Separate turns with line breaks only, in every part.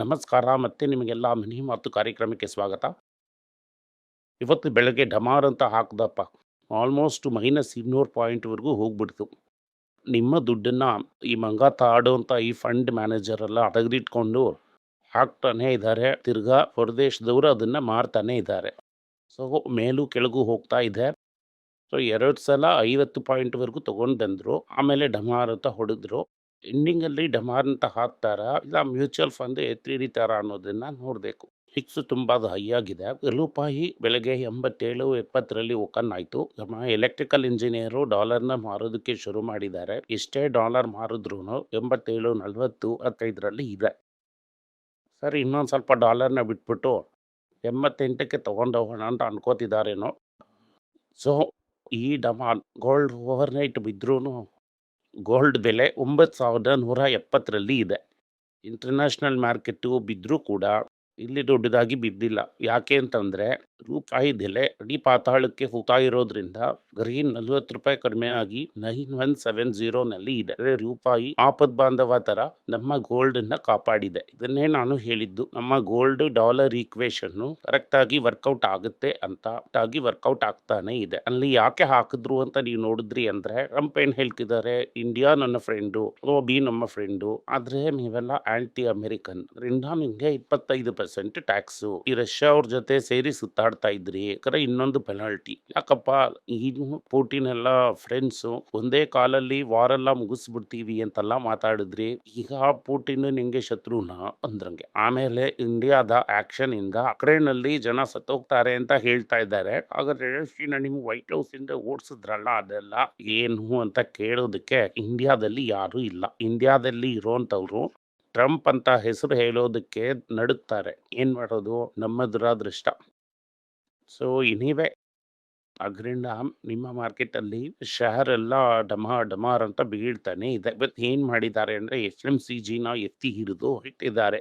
ನಮಸ್ಕಾರ ಮತ್ತು ನಿಮಗೆಲ್ಲ ಮಿನಿ ಮಾತು ಕಾರ್ಯಕ್ರಮಕ್ಕೆ ಸ್ವಾಗತ. ಇವತ್ತು ಬೆಳಗ್ಗೆ ಡಮಾರ್ ಅಂತ ಹಾಕಿದಪ್ಪ. ಆಲ್ಮೋಸ್ಟ್ ಮೈನಸ್ ಇನ್ನೂರು ಪಾಯಿಂಟ್ವರೆಗೂ ಹೋಗ್ಬಿಡ್ತು. ನಿಮ್ಮ ದುಡ್ಡನ್ನು ಈ ಮಂಗ ಆಡುವಂಥ ಈ ಫಂಡ್ ಮ್ಯಾನೇಜರ್ ಎಲ್ಲ ತೆಗೆದಿಟ್ಕೊಂಡು ಹಾಕ್ತಾನೆ ಇದ್ದಾರೆ ತಿರ್ಗಾ ಹೊರದೇಶದವರು ಅದನ್ನು ಮಾರ್ತಾನೆ ಇದ್ದಾರೆ ಸೊ, ಮೇಲೂ ಕೆಳಗೂ ಹೋಗ್ತಾ ಇದೆ. ಸೊ, ಎರಡು ಸಲ ಐವತ್ತು ಪಾಯಿಂಟ್ವರೆಗೂ ತೊಗೊಂಡು ಬಂದರು. ಆಮೇಲೆ ಡಮಾರ್ ಅಂತ ಹೊಡೆದ್ರು. ಎಂಡಿಂಗಲ್ಲಿ ಡಮಾರ್ ಅಂತ ಹಾಕ್ತಾರ? ಇಲ್ಲ ಮ್ಯೂಚುವಲ್ ಫಂಡ್ ಎತ್ತಿ ಹಿಡಿತಾರ ಅನ್ನೋದನ್ನ ನೋಡಬೇಕು. ಫಿಕ್ಸ್ ತುಂಬ ಅದು ಹೈ ಆಗಿದೆ. ರೂಪಾಯಿ ಬೆಳಗ್ಗೆ ಎಂಬತ್ತೇಳು, ಎಪ್ಪತ್ತರಲ್ಲಿ ಓಪನ್ ಆಯಿತು. ಎಲೆಕ್ಟ್ರಿಕಲ್ ಇಂಜಿನಿಯರು ಡಾಲರ್ನ ಮಾರೋದಕ್ಕೆ ಶುರು ಮಾಡಿದ್ದಾರೆ. ಎಷ್ಟೇ ಡಾಲರ್ ಮಾರಿದ್ರು ಎಂಬತ್ತೇಳು, ನಲವತ್ತು, ಹತ್ತೈದರಲ್ಲಿ ಇದೆ. ಸರ್, ಇನ್ನೊಂದು ಸ್ವಲ್ಪ ಡಾಲರ್ನ ಬಿಟ್ಬಿಟ್ಟು ಎಂಬತ್ತೆಂಟಕ್ಕೆ ತೊಗೊಂಡು ಹೋಗೋಣ ಅಂತ ಅನ್ಕೋತಿದ್ದಾರೇನೋ ಸೊ ಈ ಡಮಾನ್ ಗೋಲ್ಡ್ ಓವರ್ನೈಟ್ ಬಿದ್ರೂ ಗೋಲ್ಡ್ ಬೆಲೆ ಒಂಬತ್ತು ಸಾವಿರದ ನೂರ ಎಪ್ಪತ್ತರಲ್ಲಿ ಇದೆ. ಇಂಟರ್ನ್ಯಾಷನಲ್ ಮಾರ್ಕೆಟು ಬಿದ್ದರೂ ಕೂಡ ಇಲ್ಲಿ ದೊಡ್ಡದಾಗಿ ಬಿದ್ದಿಲ್ಲ. ಯಾಕೆ ಅಂತಂದರೆ ರೂಪಾಯಿ ಬೆಲೆ ಅಡಿ ಪಾತಾಳಕ್ಕೆ ಹೋಗ್ತಾ ಇರೋದ್ರಿಂದ ಗ್ರೀನ್ ನಲ್ವತ್ತು ರೂಪಾಯಿ ಕಡಿಮೆ ಆಗಿ ನೈನ್ ಒನ್ ಸೆವೆನ್ನಲ್ಲಿ ಇದೆ. ರೂಪಾಯಿ ಆಪದ್ ಬಾಂಧವ ತರ ನಮ್ಮ ಗೋಲ್ಡ್ ಅನ್ನ ಕಾಪಾಡಿದೆ. ಇದನ್ನೇ ನಾನು ಹೇಳಿದ್ದು. ನಮ್ಮ ಗೋಲ್ಡ್ ಡಾಲರ್ ಈಕ್ವೇಶನ್ ಕರೆಕ್ಟ್ ಆಗಿ ವರ್ಕೌಟ್ ಆಗುತ್ತೆ ಅಂತ ಆಗಿ ವರ್ಕೌಟ್ ಆಗ್ತಾನೆ ಇದೆ. ಅಲ್ಲಿ ಯಾಕೆ ಹಾಕಿದ್ರು ಅಂತ ನೀವು ನೋಡಿದ್ರಿ ಅಂದ್ರೆ ಟ್ರಂಪ್ ಏನ್ ಹೇಳ್ತಿದ್ದಾರೆ? ಇಂಡಿಯಾ ನನ್ನ ಫ್ರೆಂಡು ಬಿ ನಮ್ಮ ಫ್ರೆಂಡು, ಆದ್ರೆ ನೀವೆಲ್ಲ ಆಂಟಿ ಅಮೆರಿಕನ್. ನಿಮ್ಗೆ ಇಪ್ಪತ್ತೈದು ಪರ್ಸೆಂಟ್ ಟ್ಯಾಕ್ಸ್. ಈ ರಷ್ಯಾ ಅವ್ರ ಜೊತೆ ಸೇರಿ ಸುತ್ತಾಡ್ತಾ ಇದ್ರಿ, ಯಾಕಂದ್ರೆ ಇನ್ನೊಂದು ಪೆನಾಲ್ಟಿ ಯಾಕಪ್ಪ ಈಗ ಪೋಟಿನ್ ಎಲ್ಲ ಫ್ರೆಂಡ್ಸು ಒಂದೇ ಕಾಲಲ್ಲಿ ವಾರೆಲ್ಲ ಮುಗಿಸ್ಬಿಡ್ತೀವಿ ಅಂತೆಲ್ಲ ಮಾತಾಡಿದ್ರಿ, ಈಗ ಪೋಟಿನ್ ನಿಂಗೆ ಶತ್ರುನ ಅಂದ್ರಂಗೆ. ಆಮೇಲೆ ಇಂಡಿಯಾದ ಆಕ್ಷನ್ ಇಂದ ಅಕ್ರೇನಲ್ಲಿ ಜನ ಸತ್ತೋಗ್ತಾರೆ ಅಂತ ಹೇಳ್ತಾ ಇದ್ದಾರೆ. ಹಾಗಾದ್ರೆ ಶ್ರೀನ ನಿಮ್ಗೆ ವೈಟ್ ಹೌಸ್ ಇಂದ ಓಡಿಸಿದ್ರಲ್ಲ, ಅದೆಲ್ಲ ಏನು ಅಂತ ಕೇಳೋದಕ್ಕೆ ಇಂಡಿಯಾದಲ್ಲಿ ಯಾರು ಇಲ್ಲ. ಇಂಡಿಯಾದಲ್ಲಿ ಇರೋಂಥವ್ರು ಟ್ರಂಪ್ ಅಂತ ಹೆಸರು ಹೇಳೋದಕ್ಕೆ ನಡುತ್ತಾರೆ ಏನ್ ಮಾಡೋದು? ನಮ್ಮ ದುರಾದೃಷ್ಟ ಸೊ ಇನಿವೆ ಅದರಿಂದ ನಿಮ್ಮ ಮಾರ್ಕೆಟಲ್ಲಿ ಶಹರ್ ಎಲ್ಲ ಡಮ ಡಮಾರ್ ಅಂತ ಬೀಳ್ತಾನೆ ಇದೆ. ಇವತ್ತು ಏನು ಮಾಡಿದ್ದಾರೆ ಅಂದ್ರೆ ಎಫ್ ಎಂ ಸಿ ಜಿನ ಎತ್ತಿ ಹಿಡಿದು ಇಟ್ಟಿದ್ದಾರೆ.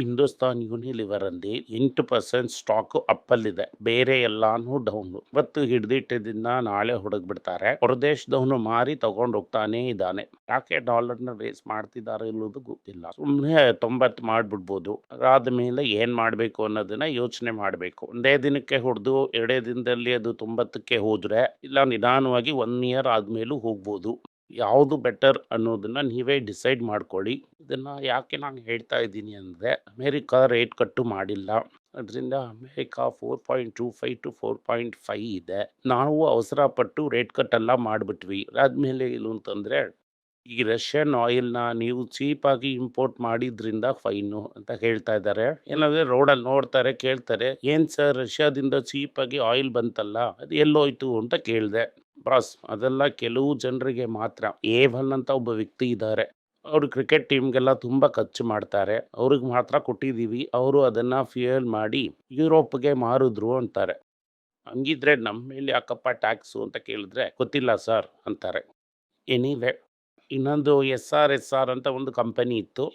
ಹಿಂದೂಸ್ತಾನ್ ಯೂನಿಲಿವರ್ ಅಲ್ಲಿ ಎಂಟು ಪರ್ಸೆಂಟ್ ಸ್ಟಾಕ್ ಅಪ್ಪಲ್ಲಿದೆ. ಬೇರೆ ಎಲ್ಲಾನು ಡೌನ್. ಇವತ್ತು ಹಿಡಿದಿಟ್ಟಿದ್ದನ್ನ ನಾಳೆ ಬಿಡ್ತಾರೆ ಹೊರದೇಶದವನು ಮಾರಿ ತಗೊಂಡು ಹೋಗ್ತಾನೆ ಇದ್ದಾನೆ. ಯಾಕೆ ಡಾಲರ್ನ ರೇಸ್ ಮಾಡ್ತಿದ್ದಾರೆ ಅನ್ನೋದು ಗೊತ್ತಿಲ್ಲ. ಸುಮ್ಮನೆ ತೊಂಬತ್ ಮಾಡ್ಬಿಡ್ಬೋದು. ಅದಾದ್ಮೇಲೆ ಏನ್ ಮಾಡ್ಬೇಕು ಅನ್ನೋದನ್ನ ಯೋಚನೆ ಮಾಡಬೇಕು. ಒಂದೇ ದಿನಕ್ಕೆ ಹೊಡೆದು ಎರಡೇ ದಿನದಲ್ಲಿ ಅದು ತೊಂಬತ್ತಕ್ಕೆ ಹೋದ್ರೆ ಇಲ್ಲ ನಿಧಾನವಾಗಿ ಒನ್ ಇಯರ್ ಆದ್ಮೇಲೂ ಹೋಗ್ಬೋದು. ಯಾವುದು ಬೆಟರ್ ಅನ್ನೋದನ್ನು ನೀವೇ ಡಿಸೈಡ್ ಮಾಡ್ಕೊಳ್ಳಿ. ಇದನ್ನು ಯಾಕೆ ನಾನು ಹೇಳ್ತಾ ಇದ್ದೀನಿ ಅಂದರೆ, ಅಮೇರಿಕಾ ರೇಟ್ ಕಟ್ಟು ಮಾಡಿಲ್ಲ. ಅದರಿಂದ America four point two five to four point five ಇದೆ. ನಾವು ಅವಸರ ಪಟ್ಟು ರೇಟ್ ಕಟ್ ಎಲ್ಲ ಮಾಡಿಬಿಟ್ವಿ. ಅದಾದಮೇಲೆ ಏನು ಅಂತಂದರೆ, ಈ ರಷ್ಯನ್ ಆಯಿಲ್ನ ನೀವು ಚೀಪಾಗಿ ಇಂಪೋರ್ಟ್ ಮಾಡಿದ್ರಿಂದ ಫೈನು ಅಂತ ಹೇಳ್ತಾ ಇದ್ದಾರೆ. ಏನಂದರೆ ರೋಡಲ್ಲಿ ನೋಡ್ತಾರೆ, ಕೇಳ್ತಾರೆ, ಏನು ಸರ್ ರಷ್ಯಾದಿಂದ ಚೀಪಾಗಿ ಆಯಿಲ್ ಬಂತಲ್ಲ, ಅದು ಎಲ್ಲೋಯ್ತು ಅಂತ ಕೇಳಿದೆ. ಬಾಸ್, ಅದೆಲ್ಲ ಕೆಲವು ಜನರಿಗೆ ಮಾತ್ರ. ಏವಲ್ ಅಂತ ಒಬ್ಬ ವ್ಯಕ್ತಿ ಇದ್ದಾರೆ. ಅವರು ಕ್ರಿಕೆಟ್ ಟೀಮ್ಗೆಲ್ಲ ತುಂಬ ಖರ್ಚು ಮಾಡ್ತಾರೆ. ಅವ್ರಿಗೆ ಮಾತ್ರ ಕೊಟ್ಟಿದ್ದೀವಿ ಅವರು ಅದನ್ನು ಫ್ಯೂಯಲ್ ಮಾಡಿ ಯುರೋಪ್ಗೆ ಮಾರಿದ್ರು ಅಂತಾರೆ. ಹಂಗಿದ್ರೆ ನಮ್ಮ ಮೇಲೆ ಯಾಕಪ್ಪ ಟ್ಯಾಕ್ಸು ಅಂತ ಕೇಳಿದ್ರೆ, ಗೊತ್ತಿಲ್ಲ ಸರ್ ಅಂತಾರೆ. ಎನಿವೆ, ಇನ್ನೊಂದು ಎಸ್ ಆರ್ ಎಸ್ ಆರ್ ಅಂತ ಒಂದು ಕಂಪನಿ ಇತ್ತು.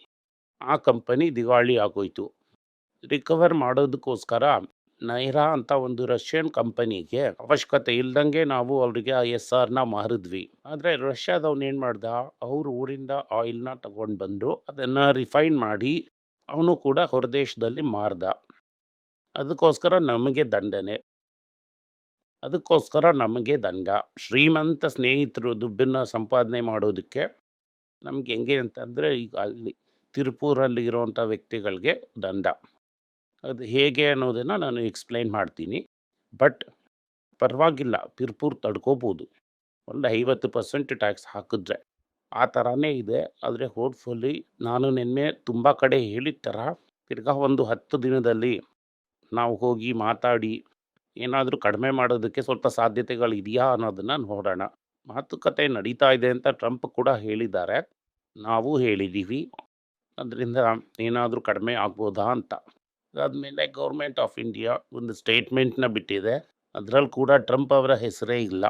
ಆ ಕಂಪನಿ ದಿವಾಳಿ ಆಗೋಯ್ತು. ರಿಕವರ್ ಮಾಡೋದಕ್ಕೋಸ್ಕರ ನೈರಾ ಅಂತ ಒಂದು ರಷ್ಯನ್ ಕಂಪನಿಗೆ ಅವಶ್ಯಕತೆ ಇಲ್ದಂಗೆ ನಾವು ಅವರಿಗೆ ಆ ಎಸ್ ಆರ್ನ ಮಾರಿದ್ವಿ. ಆದರೆ ರಷ್ಯಾದವ್ನು ಏನು ಮಾಡ್ದ? ಅವ್ರ ಊರಿಂದ ಆಯಿಲ್ನ ತಗೊಂಡು ಬಂದು ಅದನ್ನು ರಿಫೈನ್ ಮಾಡಿ ಅವನು ಕೂಡ ಹೊರದೇಶದಲ್ಲಿ ಮಾರ್ದ. ಅದಕ್ಕೋಸ್ಕರ ನಮಗೆ ದಂಡನೆ. ಅದಕ್ಕೋಸ್ಕರ ನಮಗೆ ದಂಡ. ಶ್ರೀಮಂತ ಸ್ನೇಹಿತರು ದುಡ್ಡನ್ನು ಸಂಪಾದನೆ ಮಾಡೋದಕ್ಕೆ ನಮ್ಗೆ ಹೆಂಗೆ ಅಂತಂದರೆ ಈಗ ಅಲ್ಲಿ ತಿರುಪೂರಲ್ಲಿ ಇರೋವಂಥ ವ್ಯಕ್ತಿಗಳಿಗೆ ದಂಡ. ಅದು ಹೇಗೆ ಅನ್ನೋದನ್ನು ನಾನು ಎಕ್ಸ್ಪ್ಲೈನ್ ಮಾಡ್ತೀನಿ. ಬಟ್ ಪರವಾಗಿಲ್ಲ ಪಿರ್ಪುರ್ ತಡ್ಕೋಬೋದು. ಒಂದು ಐವತ್ತು ಪರ್ಸೆಂಟ್ ಟ್ಯಾಕ್ಸ್ ಹಾಕಿದ್ರೆ. ಆ ಥರನೇ ಇದೆ. ಆದರೆ ಹೋಪ್ಫುಲ್ಲಿ ನಾನು ನಿನ್ನೆ ತುಂಬ ಕಡೆ ಹೇಳಿದ ಥರ ತಿರ್ಗಾ ಒಂದು ಹತ್ತು ದಿನದಲ್ಲಿ ನಾವು ಹೋಗಿ ಮಾತಾಡಿ, ಏನಾದರೂ ಕಡಿಮೆ ಮಾಡೋದಕ್ಕೆ ಸ್ವಲ್ಪ ಸಾಧ್ಯತೆಗಳು ಇದೆಯಾ ಅನ್ನೋದನ್ನು ನೋಡೋಣ. ಮಾತುಕತೆ ನಡೀತಾ ಇದೆ ಅಂತ ಟ್ರಂಪ್ ಕೂಡ ಹೇಳಿದ್ದಾರೆ. ನಾವು ಹೇಳಿದ್ದೀವಿ ಅದರಿಂದ ಏನಾದರೂ ಕಡಿಮೆ ಆಗ್ಬೋದಾ ಅಂತ. ಅದಾದಮೇಲೆ ಗೌರ್ಮೆಂಟ್ ಆಫ್ ಇಂಡಿಯಾ ಒಂದು ಸ್ಟೇಟ್ಮೆಂಟ್ನ ಬಿಟ್ಟಿದೆ. ಅದರಲ್ಲಿ ಕೂಡ ಟ್ರಂಪ್ ಅವರ ಹೆಸರೇ ಇಲ್ಲ.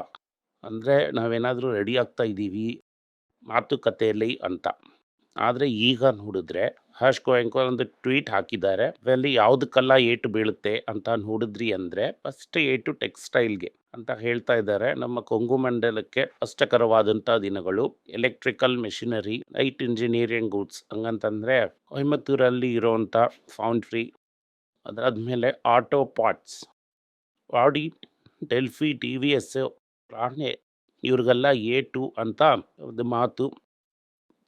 ಅಂದರೆ ನಾವೇನಾದರೂ ರೆಡಿ ಆಗ್ತಾ ಇದ್ದೀವಿ, ಮಾತುಕತೆಯಲ್ಲಿ ಅಂತ. ಆದರೆ ಈಗ ನೋಡಿದ್ರೆ ಹರ್ಷ್ ಗೋಯಂಕರ್ ಒಂದು ಟ್ವೀಟ್ ಹಾಕಿದ್ದಾರೆ. ಅದರಲ್ಲಿ ಯಾವುದಕ್ಕೆಲ್ಲ ಏಟು ಬೀಳುತ್ತೆ ಅಂತ ನೋಡಿದ್ರಿ ಅಂದರೆ ಫಸ್ಟ್ ಏಟು ಟೆಕ್ಸ್ಟೈಲ್ಗೆ ಅಂತ ಹೇಳ್ತಾ ಇದ್ದಾರೆ. ನಮ್ಮ ಕೊಂಗು ಮಂಡಲಕ್ಕೆ ಕಷ್ಟಕರವಾದಂಥ ದಿನಗಳು. Electrical machinery light engineering goods ಹಂಗಂತಂದರೆ ಕೊಯಮತ್ತೂರಲ್ಲಿ ಇರೋವಂಥ ಫೌಂಡ್ರಿ ಅದಾದ್ಮೇಲೆ auto parts, Audi, Delphi, T V S, ಪ್ರಾಣೆ, ಇವ್ರಿಗೆಲ್ಲ ಎ ಟು ಅಂತ ಒಂದು ಮಾತು.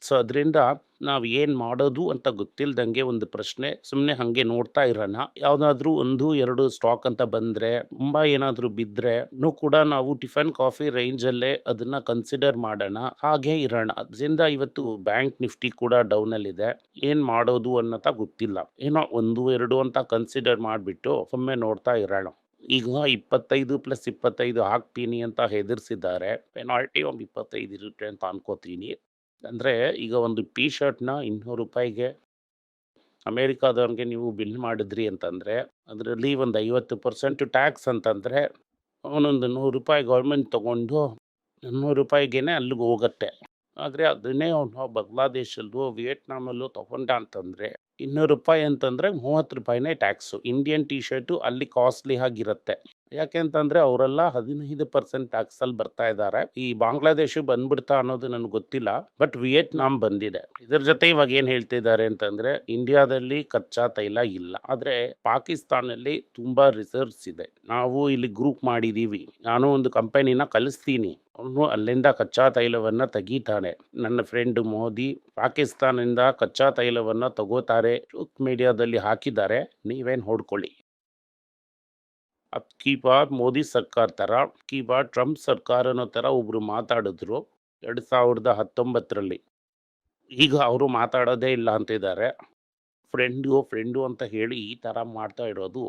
ಸೊ, ಅದರಿಂದ ನಾವು ಏನು ಮಾಡೋದು ಅಂತ ಗೊತ್ತಿಲ್ಲದಂಗೆ ಒಂದು ಪ್ರಶ್ನೆ ಸುಮ್ಮನೆ ಹಾಗೆ ನೋಡ್ತಾ ಇರೋಣ. ಯಾವುದಾದ್ರೂ ಒಂದು, ಎರಡು ಸ್ಟಾಕ್ ಅಂತ ಬಂದರೆ, ತುಂಬ ಏನಾದರೂ ಬಿದ್ದರೆ ಕೂಡ ನಾವು ಟಿಫನ್, ಕಾಫಿ ರೇಂಜಲ್ಲೇ ಅದನ್ನು ಕನ್ಸಿಡರ್ ಮಾಡೋಣ. ಹಾಗೆ ಇರೋಣ. ಅದರಿಂದ ಇವತ್ತು ಬ್ಯಾಂಕ್ ನಿಫ್ಟಿ ಕೂಡ ಡೌನಲ್ಲಿದೆ. ಏನು ಮಾಡೋದು ಅನ್ನೋತ ಗೊತ್ತಿಲ್ಲ. ಏನೋ ಒಂದು, ಎರಡು ಅಂತ ಕನ್ಸಿಡರ್ ಮಾಡಿಬಿಟ್ಟು ಒಮ್ಮೆ ನೋಡ್ತಾ ಇರೋಣ. ಈಗ ಇಪ್ಪತ್ತೈದು ಪ್ಲಸ್ ಇಪ್ಪತ್ತೈದು ಹಾಕ್ತೀನಿ ಅಂತ ಹೆದರ್ಸಿದ್ದಾರೆ. ಪೆನಾಲ್ಟಿ ಒಂದು ಇಪ್ಪತ್ತೈದು ಇರುತ್ತೆ ಅಂತ ಅನ್ಕೋತೀನಿ. ಅಂದರೆ ಈಗ ಒಂದು ಟಿ ಶರ್ಟ್ನ ಇನ್ನೂರು ರೂಪಾಯಿಗೆ ಅಮೇರಿಕಾದವ್ರಿಗೆ ನೀವು ಬಿಲ್ ಮಾಡಿದ್ರಿ ಅಂತಂದರೆ, ಅದರಲ್ಲಿ ಒಂದು ಐವತ್ತು ಪರ್ಸೆಂಟ್ ಟ್ಯಾಕ್ಸ್ ಅಂತಂದರೆ ಅವನೊಂದು ನೂರು ರೂಪಾಯಿ ಗೌರ್ಮೆಂಟ್ ತೊಗೊಂಡು ಇನ್ನೂರು ರೂಪಾಯಿಗೇನೆ ಅಲ್ಲಿಗೆ ಹೋಗುತ್ತೆ. ಆದರೆ ಅದನ್ನೇ ಅವನು ಬಾಂಗ್ಲಾದೇಶಲ್ಲೂ ವಿಯೆಟ್ನಾಮಲ್ಲೂ ತೊಗೊಂಡ ಅಂತಂದರೆ ಇನ್ನೂರು ರೂಪಾಯಿ ಅಂತಂದರೆ ಮೂವತ್ತು ರೂಪಾಯಿನೇ ಟ್ಯಾಕ್ಸು ಇಂಡಿಯನ್ ಟೀ ಶರ್ಟು ಅಲ್ಲಿ ಕಾಸ್ಟ್ಲಿ ಆಗಿರುತ್ತೆ. ಯಾಕೆ ಅಂತಂದರೆ ಅವರೆಲ್ಲ ಹದಿನೈದು ಪರ್ಸೆಂಟ್ ಟ್ಯಾಕ್ಸಲ್ಲಿ ಬರ್ತಾ ಇದ್ದಾರೆ. ಈ ಬಾಂಗ್ಲಾದೇಶ ಬಂದ್ಬಿಡ್ತಾ ಅನ್ನೋದು ನನಗೆ ಗೊತ್ತಿಲ್ಲ ಬಟ್ ವಿಯೆಟ್ನಾಂ ಬಂದಿದೆ. ಇದ್ರ ಜೊತೆ ಇವಾಗ ಏನು ಹೇಳ್ತಿದ್ದಾರೆ ಅಂತಂದರೆ ಇಂಡಿಯಾದಲ್ಲಿ ಕಚ್ಚಾ ತೈಲ ಇಲ್ಲ. ಆದರೆ ಪಾಕಿಸ್ತಾನಲ್ಲಿ ತುಂಬ ರಿಸರ್ವ್ಸ್ ಇದೆ. ನಾವು ಇಲ್ಲಿ ಗ್ರೂಪ್ ಮಾಡಿದ್ದೀವಿ ನಾನು ಒಂದು ಕಂಪನಿನ ಕಲಿಸ್ತೀನಿ. ಅವನು ಅಲ್ಲಿಂದ ಕಚ್ಚಾ ತೈಲವನ್ನು ತೆಗೀತಾನೆ. ನನ್ನ ಫ್ರೆಂಡ್ ಮೋದಿ ಪಾಕಿಸ್ತಾನದಿಂದ ಕಚ್ಚಾ ತೈಲವನ್ನು ತಗೋತಾರೆ. ಮೀಡಿಯಾದಲ್ಲಿ ಹಾಕಿದ್ದಾರೆ. ನೀವೇನು ಹೊಡ್ಕೊಳ್ಳಿ. ಅದ್ ಕಿ ಬಾರ್ ಮೋದಿ ಸರ್ಕಾರ ಥರ ಕಿ ಬಾರ್ ಟ್ರಂಪ್ ಸರ್ಕಾರ ಅನ್ನೋ ಥರ ಒಬ್ಬರು ಮಾತಾಡಿದ್ರು ಎರಡು ಸಾವಿರದ ಹತ್ತೊಂಬತ್ತರಲ್ಲಿ. ಈಗ ಅವರು ಮಾತಾಡೋದೇ ಇಲ್ಲ ಅಂತಿದ್ದಾರೆ. ಫ್ರೆಂಡು ಫ್ರೆಂಡು ಅಂತ ಹೇಳಿ ಈ ಥರ ಮಾಡ್ತಾ ಇರೋದು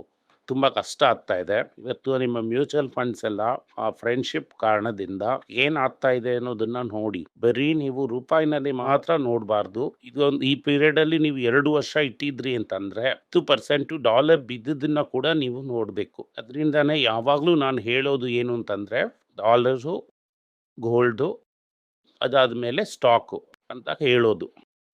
ತುಂಬ ಕಷ್ಟ ಆಗ್ತಾ ಇದೆ. ಇವತ್ತು ನಿಮ್ಮ ಮ್ಯೂಚುವಲ್ ಫಂಡ್ಸ್ ಎಲ್ಲ ಆ ಫ್ರೆಂಡ್ಶಿಪ್ ಕಾರಣದಿಂದ ಏನಾಗ್ತಾ ಇದೆ ಅನ್ನೋದನ್ನ ನೋಡಿ, ಬರೀ ನೀವು ರೂಪಾಯಿನಲ್ಲಿ ಮಾತ್ರ ನೋಡಬಾರ್ದು. ಇದೊಂದು ಈ ಪೀರಿಯಡ್ ಅಲ್ಲಿ ನೀವು ಎರಡು ವರ್ಷ ಇಟ್ಟಿದ್ರಿ ಅಂತಂದ್ರೆ ಹತ್ತು ಪರ್ಸೆಂಟ್ ಡಾಲರ್ ಬಿದ್ದದನ್ನ ಕೂಡ ನೀವು ನೋಡಬೇಕು. ಅದರಿಂದಾನೇ ಯಾವಾಗಲೂ ನಾನು ಹೇಳೋದು ಏನು ಅಂತಂದ್ರೆ ಡಾಲರ್ಸು ಗೋಲ್ಡು ಅದಾದ ಮೇಲೆ ಸ್ಟಾಕು ಅಂತ ಹೇಳೋದು.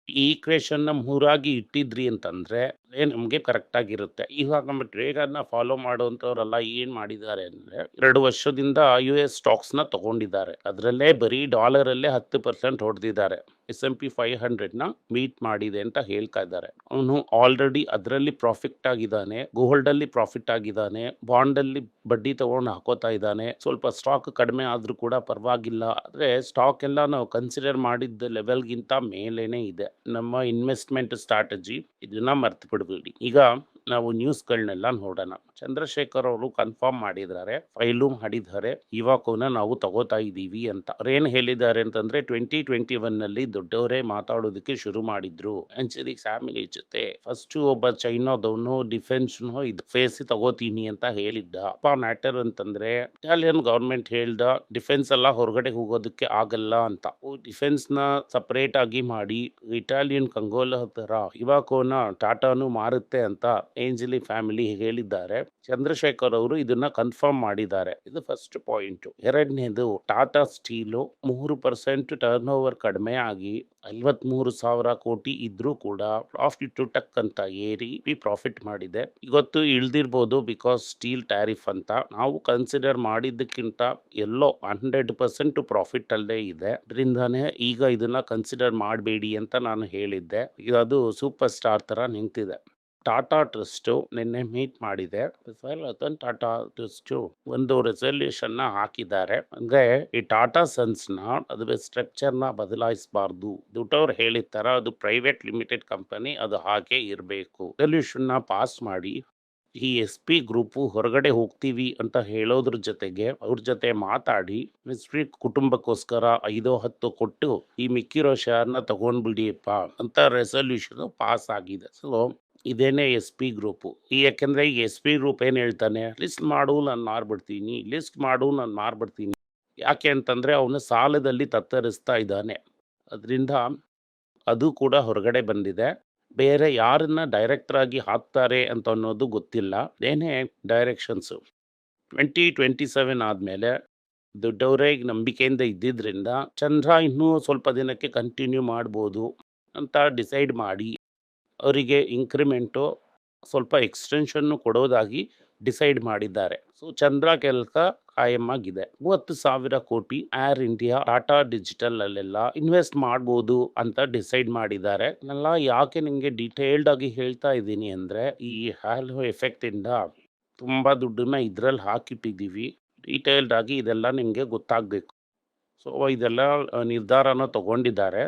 ಈಕ್ವೇಶನ್ನ ಮೂರಾಗಿ ಇಟ್ಟಿದ್ರಿ ಅಂತಂದ್ರೆ ಏನು ನಮಗೆ ಕರೆಕ್ಟಾಗಿರುತ್ತೆ. ಇವಾಗ ನಮ್ಮ ಟ್ರೇಡರ್ನ ಫಾಲೋ ಮಾಡುವಂಥವ್ರೆಲ್ಲ ಏನು ಮಾಡಿದ್ದಾರೆ ಅಂದ್ರೆ, ಎರಡು ವರ್ಷದಿಂದ ಯು ಎಸ್ ಸ್ಟಾಕ್ಸ್ನ ತಗೊಂಡಿದ್ದಾರೆ. ಅದರಲ್ಲೇ ಬರೀ ಡಾಲರಲ್ಲೇ ಹತ್ತು ಪರ್ಸೆಂಟ್ ಹೊಡೆದಿದ್ದಾರೆ. ಎಸ್ ಎಂ ಪಿ ಫೈವ್ ಹಂಡ್ರೆಡ್ನ ಮೀಟ್ ಮಾಡಿದೆ ಅಂತ ಹೇಳ್ತಾ ಇದ್ದಾರೆ. ಅವನು ಆಲ್ರೆಡಿ ಅದರಲ್ಲಿ ಪ್ರಾಫಿಟ್ ಆಗಿದ್ದಾನೆ ಗೋಲ್ಡ್ ಅಲ್ಲಿ ಪ್ರಾಫಿಟ್ ಆಗಿದ್ದಾನೆ ಬಾಂಡ್ ಅಲ್ಲಿ ಬಡ್ಡಿ ತಗೊಂಡು ಹಾಕೋತಾ ಇದ್ದಾನೆ. ಸ್ವಲ್ಪ ಸ್ಟಾಕ್ ಕಡಿಮೆ ಆದ್ರೂ ಕೂಡ ಪರವಾಗಿಲ್ಲ. ಆದರೆ ಸ್ಟಾಕ್ ಎಲ್ಲ ನಾವು ಕನ್ಸಿಡರ್ ಮಾಡಿದ್ದ ಲೆವೆಲ್ಗಿಂತ ಮೇಲೇನೆ ಇದೆ. ನಮ್ಮ ಇನ್ವೆಸ್ಟ್ಮೆಂಟ್ ಸ್ಟ್ರಾಟಜಿ ಇದನ್ನ ಮರ್ತು ಬಿಡ್ಬೇಡಿ ಈಗ ನಾವು ನ್ಯೂಸ್ಗಳನ್ನೆಲ್ಲ ನೋಡೋಣ. ಚಂದ್ರಶೇಖರ್ ಅವರು ಕನ್ಫರ್ಮ್ ಮಾಡಿದ್ದಾರೆ, ಫೈಲು ಮಾಡಿದ್ದಾರೆ ಇವಾಕವನ್ನ ನಾವು ತಗೋತಾ ಇದ್ದೀವಿ ಅಂತ. ಅವ್ರೇನು ಹೇಳಿದ್ದಾರೆ ಅಂತಂದ್ರೆ ಟ್ವೆಂಟಿ ಟ್ವೆಂಟಿ ಒನ್ನಲ್ಲಿ ದೊಡ್ಡವರೇ ಮಾತಾಡೋದಕ್ಕೆ ಶುರು ಮಾಡಿದ್ರು. ಅಂಚರಿ ಫ್ಯಾಮಿಲಿ ಜೊತೆ. ಫಸ್ಟ್ ಒಬ್ಬ ಚೈನಾದವನು ಡಿಫೆನ್ಸ್ ಇದು ಫೇಸ್ ತಗೋತೀನಿ ಅಂತ ಹೇಳಿದ್ದ. ಅಪ್ಪ ಮ್ಯಾಟರ್ ಅಂತಂದ್ರೆ ಇಟಾಲಿಯನ್ ಗವರ್ಮೆಂಟ್ ಹೇಳ್ದ ಡಿಫೆನ್ಸ್ ಎಲ್ಲ ಹೊರಗಡೆ ಹೋಗೋದಕ್ಕೆ ಆಗಲ್ಲ ಅಂತ. ಡಿಫೆನ್ಸ್ನ ಸಪರೇಟ್ ಆಗಿ ಮಾಡಿ ಇಟಾಲಿಯನ್ ಕಂಗೋಲ ತರ ಇವಾಕೋನ ಟಾಟಾನು ಮಾರುತ್ತೆ ಅಂತ ಏಂಜಲಿ ಫ್ಯಾಮಿಲಿ ಹೇಳಿದ್ದಾರೆ. ಚಂದ್ರಶೇಖರ್ ಅವರು ಇದನ್ನ ಕನ್ಫರ್ಮ್ ಮಾಡಿದ್ದಾರೆ. ಇದು ಫಸ್ಟ್ ಪಾಯಿಂಟ್ ಎರಡನೇದು ಟಾಟಾ ಸ್ಟೀಲು ಮೂರು ಪರ್ಸೆಂಟ್ ಟರ್ನ್ ಓವರ್ ಕಡಿಮೆ ಆಗಿ ಐವತ್ಮೂರು ಸಾವಿರ ಕೋಟಿ ಇದ್ರೂ ಕೂಡ ಪ್ರಾಫಿಟ್ ಟಕ್ ಅಂತ ಏರಿ ಪ್ರಾಫಿಟ್ ಮಾಡಿದೆ. ಇವತ್ತು ಇಳ್ದಿರ್ಬೋದು ಬಿಕಾಸ್ ಸ್ಟೀಲ್ ಟ್ಯಾರಿಫ್ ಅಂತ. ನಾವು ಕನ್ಸಿಡರ್ ಮಾಡಿದ್ದಕ್ಕಿಂತ ಎಲ್ಲೋ ಹಂಡ್ರೆಡ್ ಪರ್ಸೆಂಟ್ ಪ್ರಾಫಿಟ್ ಅಲ್ಲೇ ಇದೆ. ಅದರಿಂದಾನೇ ಈಗ ಇದನ್ನ ಕನ್ಸಿಡರ್ ಮಾಡಬೇಡಿ ಅಂತ ನಾನು ಹೇಳಿದ್ದೆ. ಇದು ಸೂಪರ್ ಸ್ಟಾರ್ ತರ ನಿಂತಿದೆ. ಟಾಟಾ ಟ್ರಸ್ಟು ನಿನ್ನೆ ಮೀಟ್ ಮಾಡಿದೆ. ರತನ್ ಟಾಟಾ ಟ್ರಸ್ಟು ಒಂದು ರೆಸಲ್ಯೂಷನ್ನ ಹಾಕಿದ್ದಾರೆ. ಅಂದ್ರೆ ಈ ಟಾಟಾ ಸನ್ಸ್ನ ಅದು ಸ್ಟ್ರಕ್ಚರ್ನ ಬದಲಾಯಿಸಬಾರ್ದು. ದುಡ್ಡವ್ರು ಹೇಳಿದ ಥರ ಅದು ಪ್ರೈವೇಟ್ ಲಿಮಿಟೆಡ್ ಕಂಪನಿ ಅದು ಹಾಗೆ ಇರಬೇಕು. ರೆಸಲ್ಯೂಷನ್ನ ಪಾಸ್ ಮಾಡಿ ಈ ಎಸ್ ಪಿ ಗ್ರೂಪು ಹೊರಗಡೆ ಹೋಗ್ತೀವಿ ಅಂತ ಹೇಳೋದ್ರ ಜೊತೆಗೆ ಅವ್ರ ಜೊತೆ ಮಾತಾಡಿ ಮಿಸ್ಟ್ರಿ ಕುಟುಂಬಕ್ಕೋಸ್ಕರ ಐದೋ ಹತ್ತು ಕೊಟ್ಟು ಈ ಮಿಕ್ಕಿರೋ ಶೇರ್ನ ತಗೊಂಡ್ಬಿಡಿಯಪ್ಪ ಅಂತ ರೆಸಲ್ಯೂಷನ್ ಪಾಸ್ ಆಗಿದೆ. ಸೊ ಇದೇನೇ ಎಸ್ ಪಿ ಗ್ರೂಪು ಯಾಕೆಂದ್ರೆ ಈ ಎಸ್ ಪಿ ಗ್ರೂಪ್ ಏನು ಹೇಳ್ತಾನೆ? ಲಿಸ್ಟ್ ಮಾಡು, ನಾನು ಮಾರ್ಬಿಡ್ತೀನಿ. ಲಿಸ್ಟ್ ಮಾಡು, ನಾನು ಮಾರ್ಬಿಡ್ತೀನಿ. ಯಾಕೆ ಅಂತಂದ್ರೆ ಅವನು ಸಾಲದಲ್ಲಿ ತತ್ತರಿಸ್ತಾ ಇದ್ದಾನೆ. ಅದರಿಂದ ಅದು ಕೂಡ ಹೊರಗಡೆ ಬಂದಿದೆ. ಬೇರೆ ಯಾರನ್ನ ಡೈರೆಕ್ಟ್ರಾಗಿ ಹಾಕ್ತಾರೆ ಅಂತ ಅನ್ನೋದು ಗೊತ್ತಿಲ್ಲ. ಏನೇ ಡೈರೆಕ್ಷನ್ಸು ಟ್ವೆಂಟಿ ಟ್ವೆಂಟಿ ಸೆವೆನ್ ಆದಮೇಲೆ ದೊಡ್ಡವರೇ ನಂಬಿಕೆಯಿಂದ ಇದ್ದಿದ್ದರಿಂದ ಚಂದ್ರ ಇನ್ನೂ ಸ್ವಲ್ಪ ದಿನಕ್ಕೆ ಕಂಟಿನ್ಯೂ ಮಾಡ್ಬೋದು ಅಂತ ಡಿಸೈಡ್ ಮಾಡಿ ಅವರಿಗೆ ಇನ್ಕ್ರಿಮೆಂಟು ಸ್ವಲ್ಪ ಎಕ್ಸ್ಟೆನ್ಷನ್ನು ಕೊಡೋದಾಗಿ ಡಿಸೈಡ್ ಮಾಡಿದ್ದಾರೆ. ಸೊ ಚಂದ್ರ ಕೆಲಸ ಆಗಿದೆ ಮೂವತ್ತು ಸಾವಿರ ಕೋಟಿ ಏರ್ ಇಂಡಿಯಾ ಟಾಟಾ ಡಿಜಿಟಲ್ ಅಲ್ಲೆಲ್ಲ ಇನ್ವೆಸ್ಟ್ ಮಾಡ್ಬೋದು ಅಂತ ಡಿಸೈಡ್ ಮಾಡಿದ್ದಾರೆ. ಯಾಕೆ ನಿಮಗೆ ಡೀಟೇಲ್ಡ್ ಆಗಿ ಹೇಳ್ತಾ ಇದ್ದೀನಿ ಅಂದ್ರೆ, ಈ ಹ್ಯಾಲೋ ಎಫೆಕ್ಟ್ ಇಂದ ತುಂಬಾ ದುಡ್ಡನ್ನ ಇದ್ರಲ್ಲಿ ಹಾಕಿಟ್ಟಿದ್ದೀವಿ. ಡೀಟೇಲ್ಡ್ ಆಗಿ ಇದೆಲ್ಲ ನಿಮಗೆ ಗೊತ್ತಾಗಬೇಕು. ಸೊ ಇದೆಲ್ಲ ನಿರ್ಧಾರನ ತಗೊಂಡಿದ್ದಾರೆ.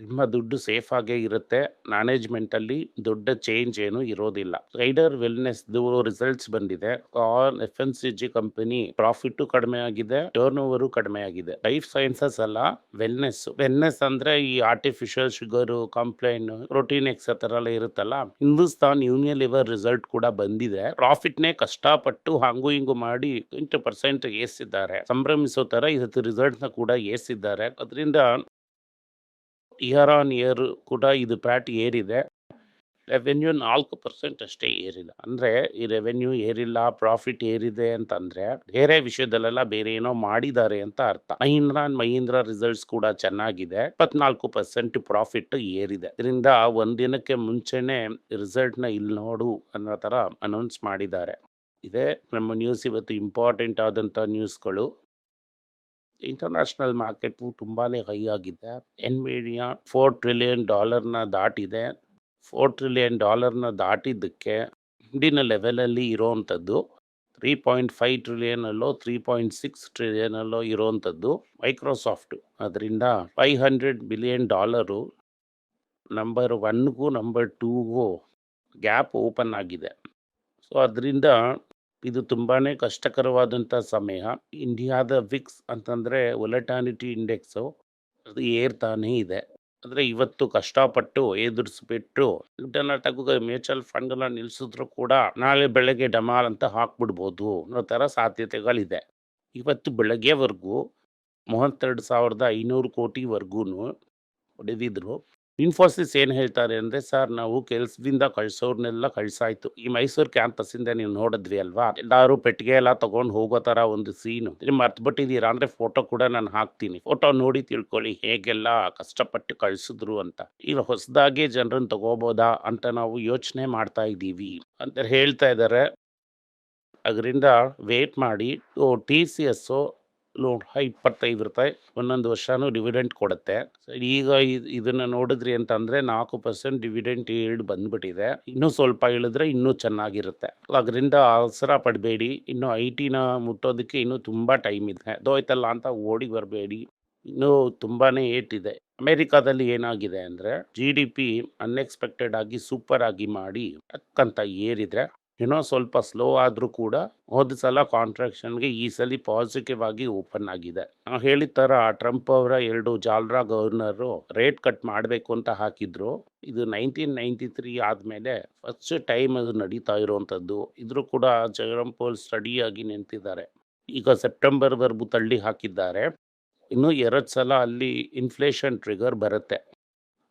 ನಿಮ್ಮ ದುಡ್ಡು ಸೇಫ್ ಆಗೇ ಇರುತ್ತೆ. ಮ್ಯಾನೇಜ್ಮೆಂಟಲ್ಲಿ ದೊಡ್ಡ ಚೇಂಜ್ ಏನು ಇರೋದಿಲ್ಲ. ರೈಡರ್ ವೆಲ್ನೆಸ್ದು ರಿಸಲ್ಟ್ಸ್ ಬಂದಿದೆ. All F N C G company profit ಕಡಿಮೆ ಆಗಿದೆ ಟರ್ನ್ ಓವರು ಕಡಿಮೆ ಆಗಿದೆ. ಲೈಫ್ ಸೈನ್ಸಸ್ ಅಲ್ಲ, ವೆಲ್ನೆಸ್. ವೆಲ್ನೆಸ್ ಅಂದ್ರೆ ಈ artificial sugar Complan protein X ಥರ ಎಲ್ಲ ಇರುತ್ತಲ್ಲ, ಹಿಂದೂಸ್ತಾನ್ ಯೂನಿಯನ್ ಲಿವರ್ ರಿಸಲ್ಟ್ ಕೂಡ ಬಂದಿದೆ. ಪ್ರಾಫಿಟ್ ನೇ ಕಷ್ಟಪಟ್ಟು ಹಂಗು ಹಿಂಗು ಮಾಡಿ ಎಂಟು ಪರ್ಸೆಂಟ್ ಏಸಿದ್ದಾರೆ ಸಂಭ್ರಮಿಸೋ ತರ ರಿಸಲ್ಟ್ನ ಕೂಡ ಏಸಿದ್ದಾರೆ ಅದರಿಂದ ಇಯರ್ ಆನ್ ಇಯರ್ ಕೂಡ ಇದು ಪ್ಯಾಟ್ ಏರಿದೆ. ರೆವೆನ್ಯೂ ನಾಲ್ಕು ಪರ್ಸೆಂಟ್ ಅಷ್ಟೇ ಏರಿಲ್ಲ ಅಂದರೆ ಈ ರೆವೆನ್ಯೂ ಏರಿಲ್ಲ, ಪ್ರಾಫಿಟ್ ಏರಿದೆ ಅಂತಂದರೆ ಬೇರೆ ವಿಷಯದಲ್ಲೆಲ್ಲ ಬೇರೆ ಏನೋ ಮಾಡಿದ್ದಾರೆ ಅಂತ ಅರ್ಥ. ಮಹೀಂದ್ರ ಅಂಡ್ ಮಹೀಂದ್ರ ರಿಸಲ್ಟ್ಸ್ ಕೂಡ ಚೆನ್ನಾಗಿದೆ. ಇಪ್ಪತ್ನಾಲ್ಕು ಪರ್ಸೆಂಟ್ ಪ್ರಾಫಿಟ್ ಏರಿದೆ. ಇದರಿಂದ ಒಂದಿನಕ್ಕೆ ಮುಂಚೆನೆ ರಿಸಲ್ಟ್ನ ಇಲ್ಲಿ ನೋಡು ಅನ್ನೋ ಥರ ಅನೌನ್ಸ್ ಮಾಡಿದ್ದಾರೆ. ಇದೇ. ನಮ್ಮ ನ್ಯೂಸ್ ಇವತ್ತು ಇಂಪಾರ್ಟೆಂಟ್ ಆದಂಥ ನ್ಯೂಸ್ಗಳು. ಇಂಟರ್ನ್ಯಾಷನಲ್ ಮಾರ್ಕೆಟು ತುಂಬಾ ಹೈ ಆಗಿದೆ. ಎನ್ ಮೀಡಿಯಾ ಫೋರ್ ಟ್ರಿಲಿಯನ್ ಡಾಲರ್ನ ದಾಟಿದೆ. ಫೋರ್ ಟ್ರಿಲಿಯನ್ ಡಾಲರ್ನ ದಾಟಿದ್ದಕ್ಕೆ ಹಿಂದಿನ ಲೆವೆಲಲ್ಲಿ ಇರೋವಂಥದ್ದು ತ್ರೀ ಪಾಯಿಂಟ್ ಫೈವ್ ಟ್ರಿಲಿಯನಲ್ಲೋ ತ್ರೀ ಪಾಯಿಂಟ್ ಸಿಕ್ಸ್ ಟ್ರಿಲಿಯನಲ್ಲೋ ಇರೋವಂಥದ್ದು ಮೈಕ್ರೋಸಾಫ್ಟು ಅದರಿಂದ five hundred billion dollar number ಒನ್ಗೂ number ಟೂಗೂ ಗ್ಯಾಪ್ ಓಪನ್ ಆಗಿದೆ. ಸೊ ಅದರಿಂದ ಇದು ತುಂಬಾ ಕಷ್ಟಕರವಾದಂಥ ಸಮಯ. ಇಂಡಿಯಾದ ವಿಕ್ಸ್ ಅಂತಂದರೆ ಒಲಟಾನಿಟಿ ಇಂಡೆಕ್ಸು, ಅದು ಏರ್ತಾನೇ ಇದೆ. ಅಂದರೆ ಇವತ್ತು ಕಷ್ಟಪಟ್ಟು, ಎದುರಿಸ್ಬಿಟ್ಟು ಇಂಟರ್ನೆಟ್ ಮ್ಯೂಚುವಲ್ ಫಂಡ್ಗಳನ್ನ ನಿಲ್ಲಿಸಿದ್ರು ಕೂಡ ನಾಳೆ ಬೆಳಗ್ಗೆ ಡಮಾಲ್ ಅಂತ ಹಾಕ್ಬಿಡ್ಬೋದು ಅನ್ನೋ ಥರ ಸಾಧ್ಯತೆಗಳಿದೆ. ಇವತ್ತು ಬೆಳಗ್ಗೆವರೆಗೂ, ಮೂವತ್ತೆರಡು ಸಾವಿರದ ಐನೂರು ಕೋಟಿವರೆಗೂ ಹೊಡೆದಿದ್ರು ಇನ್ಫೋಸಿಸ್ ಏನು ಹೇಳ್ತಾರೆ ಅಂದರೆ, ಸರ್, ನಾವು ಕೆಲಸದಿಂದ ಕಳ್ಸೋರ್ನೆಲ್ಲ ಕಳ್ಸಾಯ್ತು. ಈ ಮೈಸೂರು ಕ್ಯಾಂಪಸಿಂದ ನೀವು ನೋಡಿದ್ವಿ ಅಲ್ವಾ? ಎಲ್ಲರೂ ಪೆಟ್ಟಿಗೆ ಎಲ್ಲ ತಗೊಂಡು ಹೋಗೋ ಥರ ಒಂದು ಸೀನು. ನೀವು ಮರ್ತ್ಬಿಟ್ಟಿದ್ದೀರಾ ಅಂದರೆ ಫೋಟೋ ಕೂಡ ನಾನು ಹಾಕ್ತೀನಿ. ಫೋಟೋ ನೋಡಿ ತಿಳ್ಕೊಳ್ಳಿ ಹೇಗೆಲ್ಲ ಕಷ್ಟಪಟ್ಟು ಕಳಿಸಿದ್ರು ಅಂತ. ಈಗ ಹೊಸದಾಗಿ ಜನರನ್ನು ತಗೋಬೋದಾ ಅಂತ ನಾವು ಯೋಚನೆ ಮಾಡ್ತಾ ಇದ್ದೀವಿ. ಅಂತ ಹೇಳ್ತಾ ಇದ್ದಾರೆ ಅದರಿಂದ ವೇಟ್ ಮಾಡಿ ಟಿ ಸಿ ಎಸ್ಸು ಲೋನ್ ಇಪ್ಪತ್ತೈದು ರೂಪಾಯಿ ಒಂದೊಂದು ವರ್ಷನೂ ಡಿವಿಡೆಂಟ್ ಕೊಡುತ್ತೆ. ಈಗ ಇದನ್ನು ನೋಡಿದ್ರಿ ಅಂತಂದರೆ ನಾಲ್ಕು ಪರ್ಸೆಂಟ್ ಡಿವಿಡೆಂಟ್ ಈಲ್ಡ್ ಬಂದ್ಬಿಟ್ಟಿದೆ. ಇನ್ನೂ ಸ್ವಲ್ಪ ಇಳಿದ್ರೆ ಇನ್ನೂ ಚೆನ್ನಾಗಿರುತ್ತೆ. ಅದರಿಂದ ಅವಸರ ಪಡಬೇಡಿ. ಇನ್ನು ಐ ಟಿನ ಮುಟ್ಟೋದಕ್ಕೆ ಇನ್ನೂ ತುಂಬ ಟೈಮ್ ಇದೆ. ದೋಯ್ತಲ್ಲ ಅಂತ ಓಡಿ ಬರಬೇಡಿ. ಇನ್ನೂ ತುಂಬಾನೇ ಏಟಿದೆ ಅಮೆರಿಕಾದಲ್ಲಿ ಏನಾಗಿದೆ ಅಂದ್ರೆ ಜಿ ಡಿ ಪಿ ಅನ್ಎಕ್ಸ್ಪೆಕ್ಟೆಡ್ ಆಗಿ ಸೂಪರ್ ಆಗಿ ಮಾಡಿ ಅಕ್ಕಂತ ಏರಿದ್ರೆ ಏನೋ ಸ್ವಲ್ಪ ಸ್ಲೋ ಆದರೂ ಕೂಡ ಹೋದ ಸಲ ಕಾಂಟ್ರಾಕ್ಷನ್ಗೆ ಈ ಸಲ ಪಾಸಿಟಿವ್ ಆಗಿ ಓಪನ್ ಆಗಿದೆ. ನಾವು ಹೇಳಿದ ಥರ ಟ್ರಂಪ್ ಅವರ ಎರಡು ಜಾಲ್ರಾ ಗವರ್ನರು ರೇಟ್ ಕಟ್ ಮಾಡಬೇಕು ಅಂತ ಹಾಕಿದ್ರು. ಇದು ನೈನ್ಟೀನ್ ನೈಂಟಿ ತ್ರೀ ಆದಮೇಲೆ ಫಸ್ಟ್ ಟೈಮ್ ಅದು ನಡೀತಾ ಇರುವಂಥದ್ದು ಇದ್ರೂ ಕೂಡ ಜಗರಂ ಪೋಲ್ ಸ್ಟಡಿಯಾಗಿ ನಿಂತಿದ್ದಾರೆ. ಈಗ ಸೆಪ್ಟೆಂಬರ್ವರೆಗೂ ತಳ್ಳಿ ಹಾಕಿದ್ದಾರೆ. ಇನ್ನು ಎರಡು ಸಲ ಅಲ್ಲಿ ಇನ್ಫ್ಲೇಷನ್ ಟ್ರಿಗರ್ ಬರುತ್ತೆ.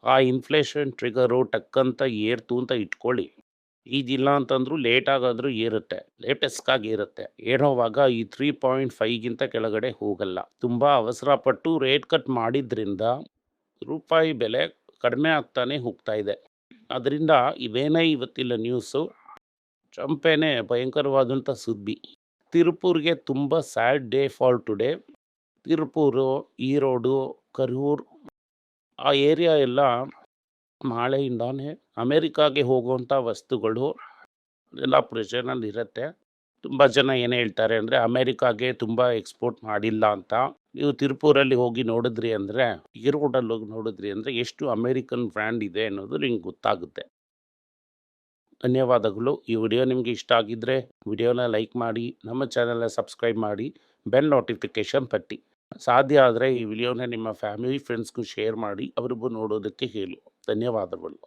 ಆ ಇನ್ಫ್ಲೇಷನ್ ಟ್ರಿಗರು ಟಕ್ಕಂತ ಏರ್ತು ಅಂತ ಇಟ್ಕೊಳ್ಳಿ. ಈಗಿಲ್ಲ ಅಂತಂದ್ರೂ ಲೇಟ್ ಆಗಾದ್ರೂ ಏರುತ್ತೆ ಲೇಟೆಸ್ಟ್ ಆಗಿ ಇರುತ್ತೆ ಏರೋವಾಗ ಈ ತ್ರೀ ಪಾಯಿಂಟ್ ಫೈವ್ಗಿಂತ ಕೆಳಗಡೆ ಹೋಗಲ್ಲ. ತುಂಬ ಅವಸರ ಪಟ್ಟು ರೇಟ್ ಕಟ್ ಮಾಡಿದ್ರಿಂದ ರೂಪಾಯಿ ಬೆಲೆ ಕಡಿಮೆ ಆಗ್ತಾನೆ ಹೋಗ್ತಾ ಇದೆ. ಅದರಿಂದ ಇವೇನೇ ಇವತ್ತಿಲ್ಲ ನ್ಯೂಸು ಚಂಪೇನೆ ಭಯಂಕರವಾದಂಥ ಸುದ್ದಿ. ತಿರುಪೂರ್ಗೆ ತುಂಬ sad day fall today Tiruppur, Erode, Karur, ಆ ಏರಿಯಾ ಎಲ್ಲ ಮಳೆಯಿಂದಾನೆ ಅಮೇರಿಕಾಗೆ ಹೋಗುವಂಥ ವಸ್ತುಗಳು ಎಲ್ಲ ಪ್ರೆಷರ್ನಲ್ಲಿ ಇರುತ್ತೆ. ತುಂಬ ಜನ ಏನು ಹೇಳ್ತಾರೆ ಅಂದರೆ ಅಮೇರಿಕಾಗೆ ತುಂಬ ಎಕ್ಸ್ಪೋರ್ಟ್ ಮಾಡಿಲ್ಲ ಅಂತ. ನೀವು ತಿರುಪೂರಲ್ಲಿ ಹೋಗಿ ನೋಡಿದ್ರಿ ಅಂದರೆ ಈರೋಡಲ್ಲಿ ಹೋಗಿ ನೋಡಿದ್ರಿ ಅಂದರೆ ಎಷ್ಟು ಅಮೇರಿಕನ್ ಬ್ರ್ಯಾಂಡ್ ಇದೆ ಅನ್ನೋದು ನಿಮ್ಗೆ ಗೊತ್ತಾಗುತ್ತೆ. ಧನ್ಯವಾದಗಳು. ಈ ವಿಡಿಯೋ ನಿಮಗೆ ಇಷ್ಟ ಆಗಿದ್ದರೆ ವಿಡಿಯೋನ ಲೈಕ್ ಮಾಡಿ, ನಮ್ಮ ಚಾನಲ್ನ ಸಬ್ಸ್ಕ್ರೈಬ್ ಮಾಡಿ ಬೆಲ್ ನೋಟಿಫಿಕೇಷನ್ ಪಟ್ಟಿ. ಸಾಧ್ಯ ಆದರೆ ಈ ವಿಡಿಯೋನ ನಿಮ್ಮ ಫ್ಯಾಮಿಲಿ ಫ್ರೆಂಡ್ಸ್ಗೂ ಶೇರ್ ಮಾಡಿ, ಅವ್ರಿಗೂ ನೋಡೋದಕ್ಕೆ ಹೇಳಿ. ಧನ್ಯವಾದಗಳು